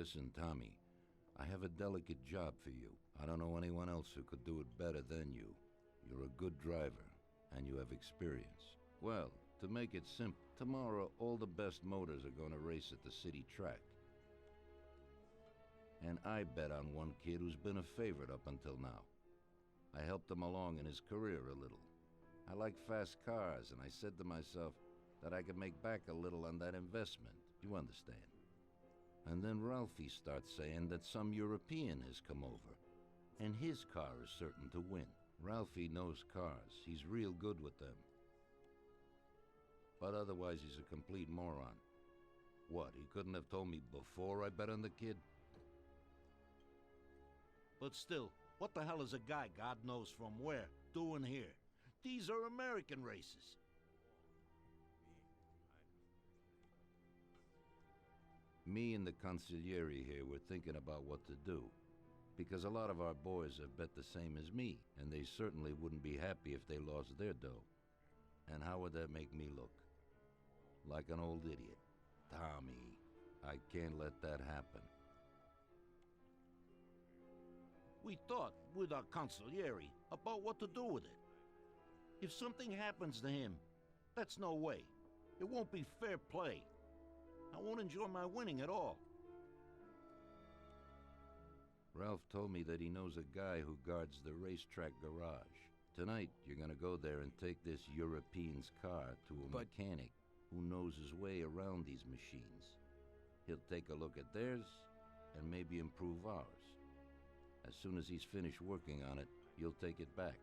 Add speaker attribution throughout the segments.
Speaker 1: Listen, Tommy, I have a delicate job for you. I don't know anyone else who could do it better than you. You're a good driver, and you have experience. Well, to make it simple, tomorrow all the best motors are going to race at the city track. And I bet on one kid who's been a favorite up until now. I helped him along in his career a little. I like fast cars, and I said to myself that I could make back a little on that investment. You understand? And then Ralphie starts saying that some European has come over, and his car is certain to win. Ralphie knows cars. He's real good with them. But otherwise, he's a complete moron. What, he couldn't have told me before I bet on the kid?
Speaker 2: But still, what the hell is a guy, God knows from where, doing here? These are American races.
Speaker 1: Me and the consigliere here were thinking about what to do. Because a lot of our boys have bet the same as me, and they certainly wouldn't be happy if they lost their dough. And how would that make me look? Like an old idiot. Tommy, I can't let that happen.
Speaker 2: We thought, with our consigliere, about what to do with it. If something happens to him, that's no way. It won't be fair play. I won't enjoy my winning at all.
Speaker 1: Ralph told me that he knows a guy who guards the racetrack garage. Tonight, you're gonna go there and take this European's car to a
Speaker 3: But-
Speaker 1: mechanic who knows his way around these machines. He'll take a look at theirs and maybe improve ours. As soon as he's finished working on it, you'll take it back.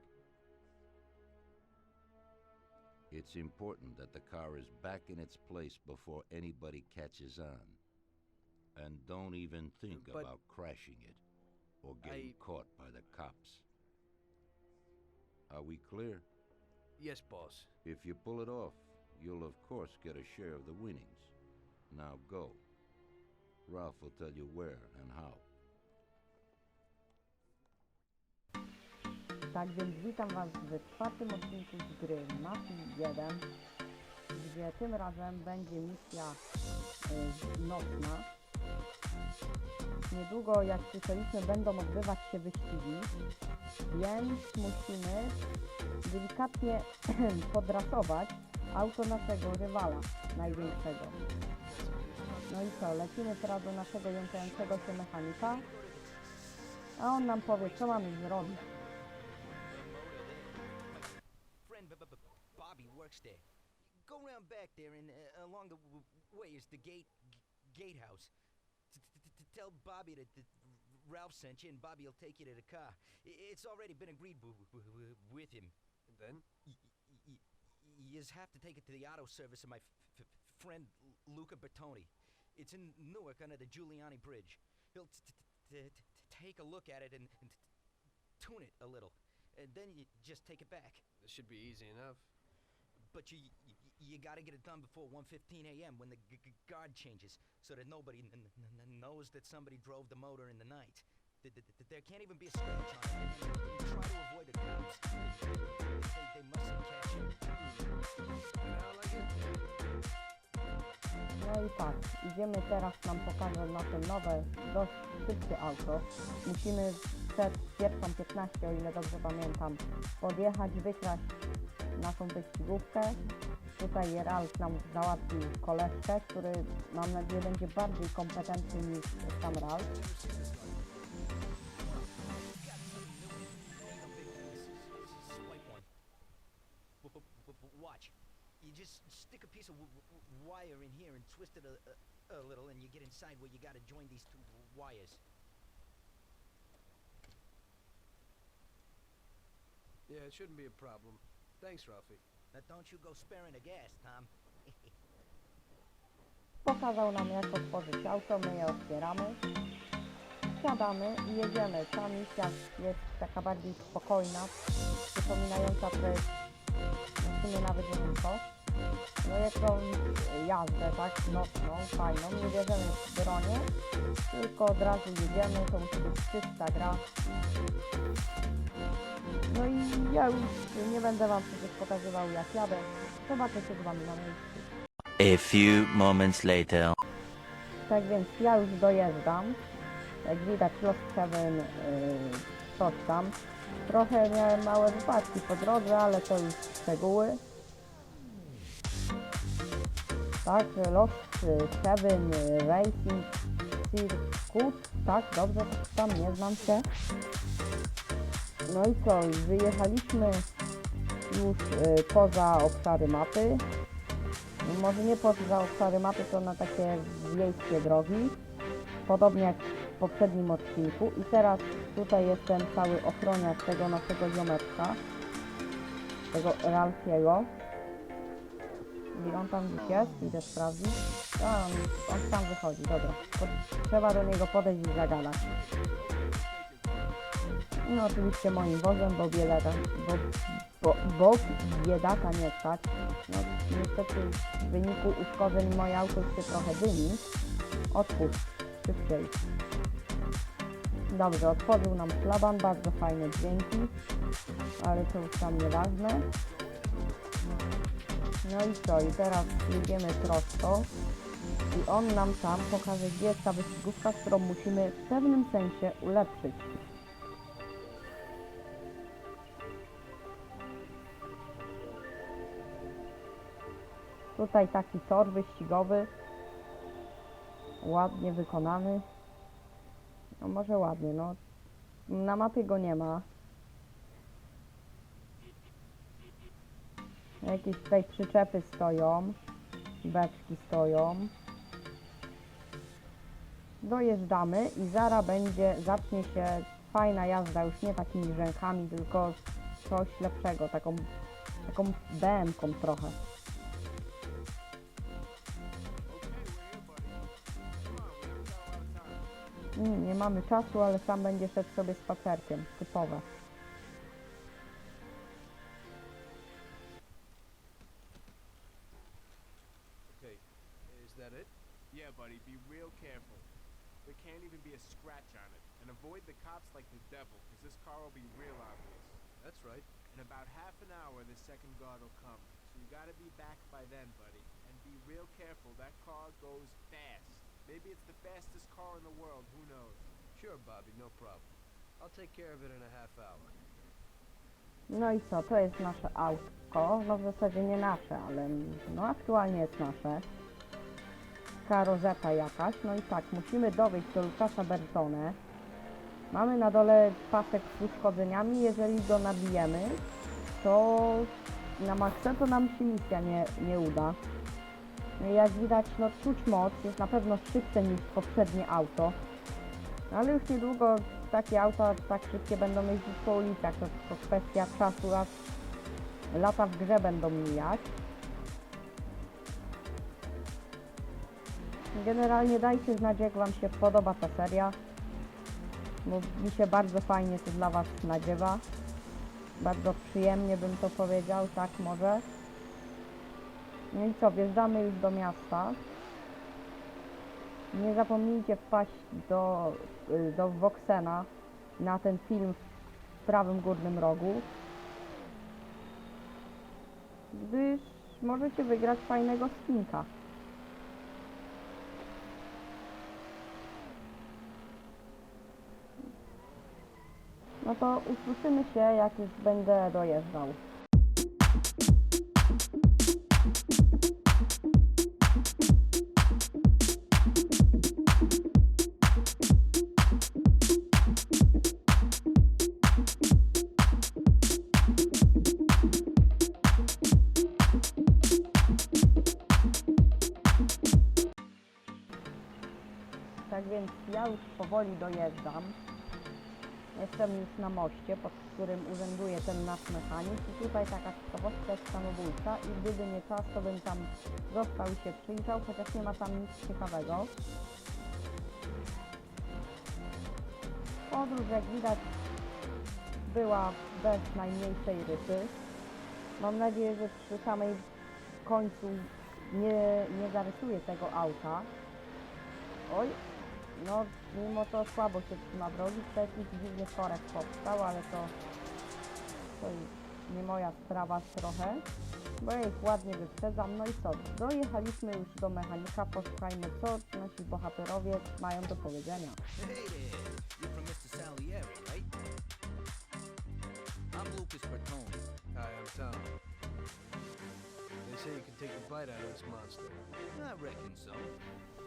Speaker 1: It's important that the car is back in its place before anybody catches on. And don't even think
Speaker 3: But-
Speaker 1: about crashing it or getting
Speaker 3: I-
Speaker 1: caught by the cops. Are we clear?
Speaker 3: Yes, boss.
Speaker 1: If you pull it off, you'll of course get a share of the winnings. Now go. Ralph will tell you where and how.
Speaker 4: Tak więc witam Was w czwartym odcinku z gry Mafii 1, gdzie tym razem będzie misja y, nocna. Niedługo, jak słyszeliśmy, będą odbywać się wyścigi, więc musimy delikatnie podrasować auto naszego rywala największego. No i co, lecimy teraz do naszego jąkającego się mechanika, a on nam powie, co mamy zrobić.
Speaker 5: There. Go round back there and uh, along the w- way is the gate gatehouse. T- t- t- t- Tell Bobby that, that Ralph sent you, and Bobby will take you to the car. It's already been agreed with him.
Speaker 3: And then?
Speaker 5: Y- You just have to take it to the auto service of my friend Luca Bertoni. It's in Newark under the Giuliani Bridge. He'll take a look at it and, and tune it a little, and then you just take it back.
Speaker 3: This should be easy enough.
Speaker 5: But you you, you got to get it done before 1:15 a.m. when the g- g- guard changes, so that nobody n- n- knows that somebody drove the motor in the night. Th- th- th- There can't even be a scratch on it. Try to avoid the cops. They, they mustn't catch you.
Speaker 4: No i tak, idziemy teraz, nam pokażę nasze nowe, dość szybkie auto. Musimy przed pierwszą 15, o ile dobrze pamiętam, podjechać, wykraść naszą wyścigówkę. Tutaj Ralf nam załatwił koleżkę, który mam nadzieję będzie bardziej kompetentny niż sam Ralf.
Speaker 5: Watch. You just stick a piece of w- w- wire in here and twist it a, a, a little, and you get inside where you got to join these two wires.
Speaker 3: Yeah, it shouldn't be a problem. Thanks, Ralphie.
Speaker 5: Now don't you go sparing the gas, Tom.
Speaker 4: Pokazał nam jak otworzyć auto, my je otwieramy. Wsiadamy i jedziemy. Ta misja jest taka bardziej spokojna, przypominająca trochę w sumie nawet co. No jakąś jazdę, tak, nocną, fajną. Nie bierzemy w bronię, tylko od razu jedziemy, to musi być czysta gra. No i ja już nie będę wam przecież pokazywał jak jadę. Zobaczę się z wami na miejscu.
Speaker 6: A few moments later.
Speaker 4: Tak więc ja już dojeżdżam. Jak widać Lost Heaven yy, coś tam. Trochę miałem małe wypadki po drodze, ale to już szczegóły. Tak, Lost Heaven Racing Circuit. Tak, dobrze tam nie znam się. No i co, wyjechaliśmy już y, poza obszary mapy. Może nie poza obszary mapy, to na takie wiejskie drogi. Podobnie jak w poprzednim odcinku. I teraz tutaj jest ten cały ochroniarz tego naszego ziomeczka. Tego Ralfiego. I on tam gdzieś jest, idę sprawdzić. A, on, on tam wychodzi, dobra. Trzeba do niego podejść i zagadać. No oczywiście moim wozem, bo biedaka, bo, bo, bo biedaka nie stać. No niestety w wyniku uszkodzeń moje auto się trochę dymi. Odpuść, szybciej. Dobrze, otworzył nam szlaban, bardzo fajne dźwięki, ale to już tam nieważne. No i co, i teraz jedziemy prosto i on nam tam pokaże, gdzie jest ta wyścigówka, którą musimy w pewnym sensie ulepszyć. Tutaj taki tor wyścigowy. Ładnie wykonany. No może ładnie, no. Na mapie go nie ma. Jakieś tutaj przyczepy stoją. Beczki stoją. Dojeżdżamy i zara będzie, zacznie się fajna jazda, już nie takimi rzękami, tylko coś lepszego, taką, taką BM-ką trochę. Mm, nie mamy czasu, ale sam będzie szedł sobie spacerkiem. Typowe.
Speaker 3: Okay, is that it?
Speaker 6: Yeah, buddy, be real careful. There can't even be a scratch on it. And avoid the cops like the devil, because this car will be real obvious.
Speaker 3: That's right.
Speaker 6: In about half an hour, the second guard will come. So you gotta be back by then, buddy. And be real careful, that car goes fast. Maybe it's the fastest car in the world, who knows?
Speaker 3: Sure, Bobby, no problem. I'll take care of it in a half hour.
Speaker 4: No i co, to jest nasze autko. No w zasadzie nie nasze, ale no aktualnie jest nasze. Karozeta jakaś. No i tak, musimy dowieść do Lukasa Bertone. Mamy na dole pasek z uszkodzeniami. Jeżeli go nabijemy, to na maksa to nam się misja nie, nie uda. Jak widać, no czuć moc, jest na pewno szybsze niż poprzednie auto. No ale już niedługo takie auta tak szybkie będą jeździć po ulicach, to tylko kwestia czasu, aż lata w grze będą mijać. Generalnie dajcie znać, jak Wam się podoba ta seria, bo mi się bardzo fajnie to dla Was nagrywa. Bardzo przyjemnie bym to powiedział, tak może. No i co, wjeżdżamy już do miasta. Nie zapomnijcie wpaść do, y, do Voxena na ten film w prawym górnym rogu. Gdyż możecie wygrać fajnego skinka. No to usłyszymy się, jak już będę dojeżdżał. Więc ja już powoli dojeżdżam. Jestem już na moście, pod którym urzęduje ten nasz mechanik i tutaj taka ciekawostka jest samobójca i gdyby nie czas, to bym tam został i się przyjrzał, chociaż nie ma tam nic ciekawego. Podróż, jak widać, była bez najmniejszej rysy. Mam nadzieję, że przy samej końcu nie, nie zarysuję tego auta. Oj, no mimo to słabo się trzyma drogi, to jakiś korek powstał, ale to, to nie moja sprawa trochę. bo ja ich ładnie wyprzedzam. No i co? Dojechaliśmy już do mechanika, posłuchajmy co nasi bohaterowie mają do powiedzenia.
Speaker 5: Hey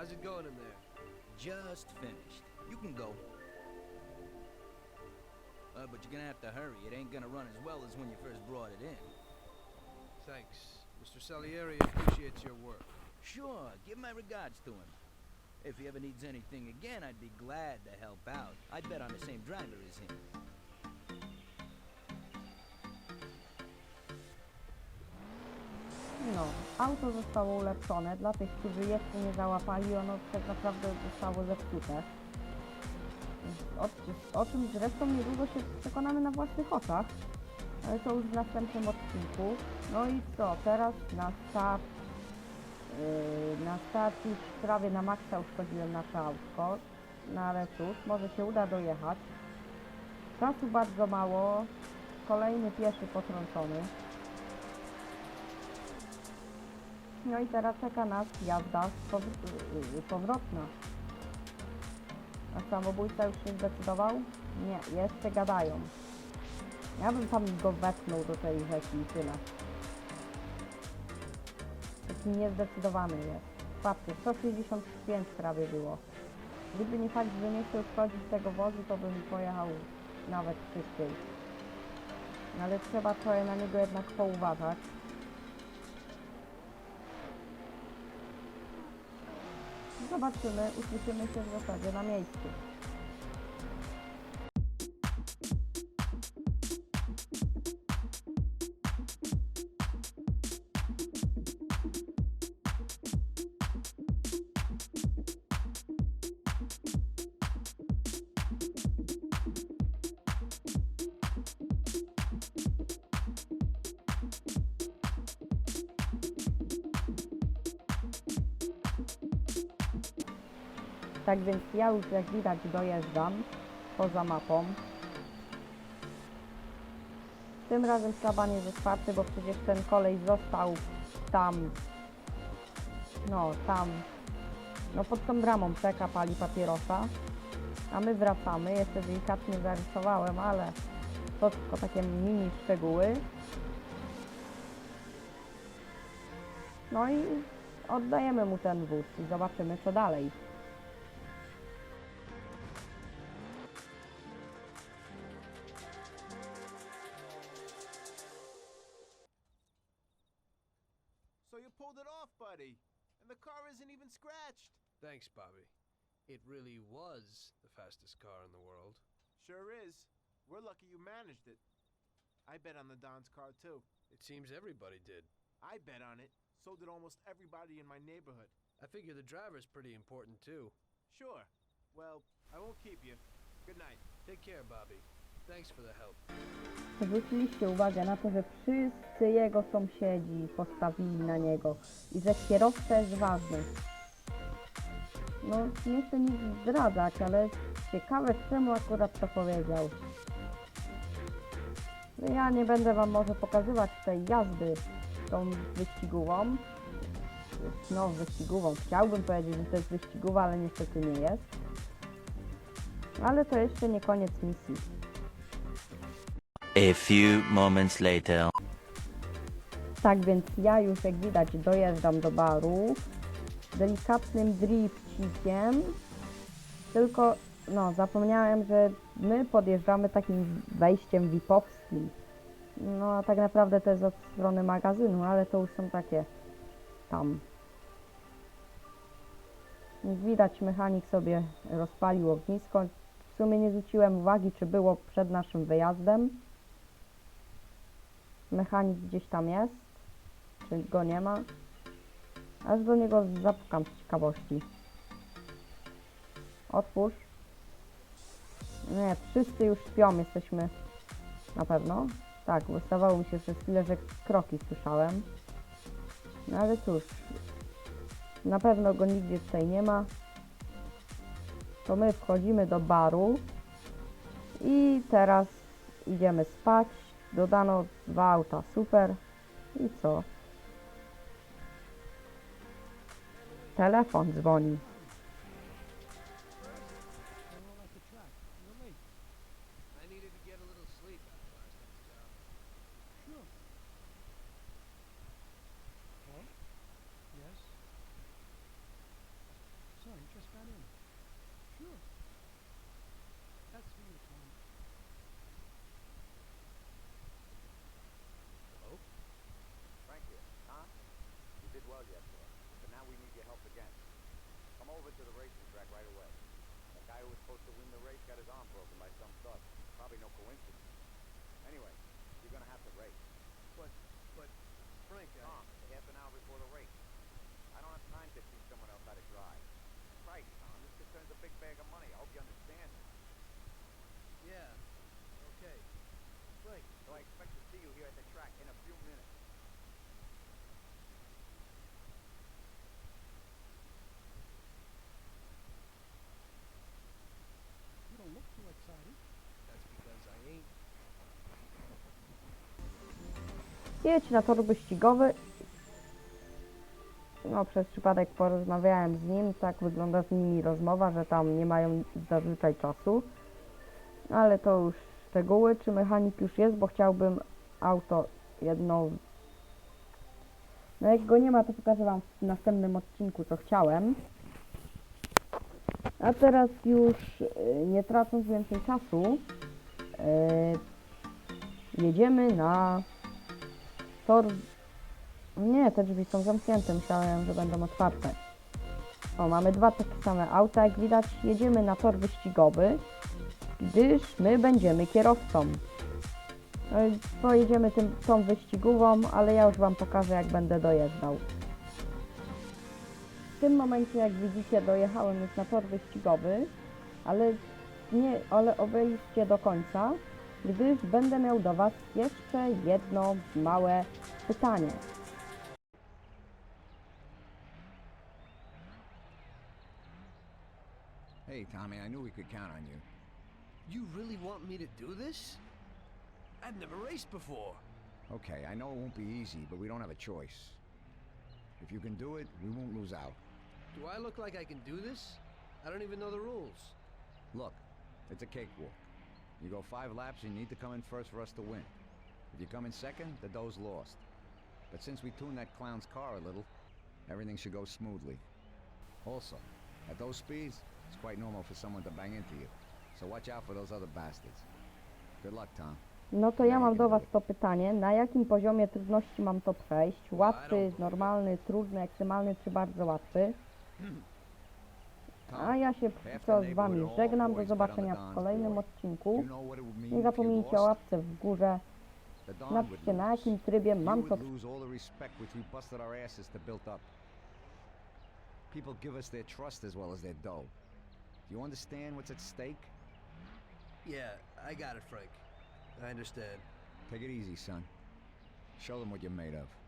Speaker 3: how's it going in there?
Speaker 5: Just finished. You can go. Uh, but you're gonna have to hurry. It ain't gonna run as well as when you first brought it in.
Speaker 3: Thanks. Mr. Salieri appreciates your work.
Speaker 5: Sure, give my regards to him. If he ever needs anything again, I'd be glad to help out. I bet on the same driver as him.
Speaker 4: Auto zostało ulepszone. Dla tych, którzy jeszcze nie załapali, ono tak naprawdę zostało zepsute. O, o czym zresztą niedługo się przekonamy na własnych oczach. Ale to już w następnym odcinku. No i co, teraz na start. Yy, na start już prawie na maksa uszkodziłem nasze autko. No ale cóż, może się uda dojechać. Czasu bardzo mało. Kolejny pieszy potrącony. No i teraz czeka nas jazda pow- powrotna. A samobójca już się zdecydował? Nie, jeszcze gadają. Ja bym tam go wepchnął do tej rzeki i tyle. Taki niezdecydowany jest. Patrzcie, 165 prawie było. Gdyby nie fakt, że nie chciał wchodzić tego wozu, to bym pojechał nawet szybciej. No ale trzeba trochę na niego jednak pouważać. Zobaczymy, usłyszymy się w zasadzie na miejscu. Tak więc ja już jak widać dojeżdżam poza mapą. Tym razem szlaban jest otwarty, bo przecież ten kolej został tam, no tam, no pod tą bramą czeka, pali papierosa. A my wracamy, jeszcze delikatnie zarysowałem, ale to tylko takie mini szczegóły. No i oddajemy mu ten wóz i zobaczymy co dalej.
Speaker 3: Fastest car in the world.
Speaker 6: Sure is. We're lucky you managed it. I bet on the Don's car, too.
Speaker 3: It seems everybody did.
Speaker 6: I bet on it. So did almost everybody in my neighborhood.
Speaker 3: I figure the driver's pretty important too.
Speaker 6: Sure. Well, I won't keep you. Good night.
Speaker 3: Take care, Bobby. Thanks for the help.
Speaker 4: Zwróciliście uwagę na to, że wszyscy jego sąsiedzi postawili na niego i że kierowca jest ważny. No, nie chcę nic zdradzać, ale ciekawe czemu akurat to powiedział. No, Ja nie będę wam może pokazywać tej jazdy tą wyścigową. No, wyścigową. Chciałbym powiedzieć, że to jest wyścigowa, ale niestety nie jest. Ale to jeszcze nie koniec misji.
Speaker 7: A few moments later.
Speaker 4: Tak więc ja już jak widać dojeżdżam do baru delikatnym drifcikiem tylko no zapomniałem, że my podjeżdżamy takim wejściem VIP-owskim. No a tak naprawdę to jest od strony magazynu, ale to już są takie tam. Widać mechanik sobie rozpalił ognisko. W sumie nie zwróciłem uwagi, czy było przed naszym wyjazdem. Mechanik gdzieś tam jest, czy go nie ma. Aż do niego zapukam z ciekawości. Otwórz. Nie, wszyscy już śpią, jesteśmy na pewno. Tak, wystawało mi się przez chwilę, że kroki słyszałem. No ale cóż, na pewno go nigdzie tutaj nie ma. To my wchodzimy do baru i teraz idziemy spać. Dodano dwa auta, super. I co? Telefon dzwoni.
Speaker 3: I needed to get a little sleep after last night's job. Sure. Hello? Yes? Sorry, just got in. Sure. That's for you, Tom. Hello?
Speaker 8: Frank here. Huh? You did well yesterday, but now we need your help again. Come over to the racing track right away. The guy who was supposed to win the race got his arm broken by some thug. Probably no coincidence. Anyway, you're gonna have to race.
Speaker 3: But, but, Frank, I...
Speaker 8: Tom, half an hour before the race. I don't have time to teach someone else how to drive. Christ, Tom, this concerns a big bag of money. I hope you understand.
Speaker 3: Yeah. Okay. Frank,
Speaker 8: So I expect to see you here at the track in a few minutes.
Speaker 3: you don't look too excited. That's because I ain't.
Speaker 4: Jedź na tor wyścigowy. No, przez przypadek porozmawiałem z nim, tak wygląda z nimi rozmowa, że tam nie mają zazwyczaj czasu. Ale to już szczegóły, czy mechanik już jest, bo chciałbym auto jedno... No jak go nie ma, to pokażę Wam w następnym odcinku, co chciałem. A teraz już, y, nie tracąc więcej czasu, y, jedziemy na tor... Nie, te drzwi są zamknięte, myślałem, że będą otwarte. O, mamy dwa takie same auta, jak widać jedziemy na tor wyścigowy, gdyż my będziemy kierowcą. No pojedziemy tym, tą wyścigową, ale ja już Wam pokażę, jak będę dojeżdżał. W tym momencie, jak widzicie, dojechałem już na tor wyścigowy, ale nie, ale obejście do końca, gdyż będę miał do Was jeszcze jedno małe pytanie.
Speaker 8: Hey, Tommy, I knew we could count on you.
Speaker 3: You really want me to do this? I've never raced before.
Speaker 8: Okay, I know it won't be easy, but we don't have a choice. If you can do it, we won't lose out.
Speaker 3: Do I look like I can do this? I don't even know the rules.
Speaker 8: Look, it's a cakewalk. You go five laps and you need to come in first for us to win. If you come in second, the dough's lost. But since we tuned that clown's car a little, everything should go smoothly. Also, at those speeds, it's quite normal for someone to bang into you. So watch out for those other bastards. Good luck, Tom.
Speaker 4: No to ja mam do Was to pytanie, na jakim poziomie trudności mam to przejść? Łatwy, normalny, trudny, ekstremalny czy bardzo łatwy? A ja się co z Wami żegnam, do zobaczenia w kolejnym odcinku. Nie zapomnijcie o łapce w górze, napiszcie na jakim trybie mam to.
Speaker 8: People give us their trust as well as their dough. Do you understand what's at stake?
Speaker 3: Yeah, I got it, Frank. I understand.
Speaker 8: Take it easy, son. Show them what you're made of.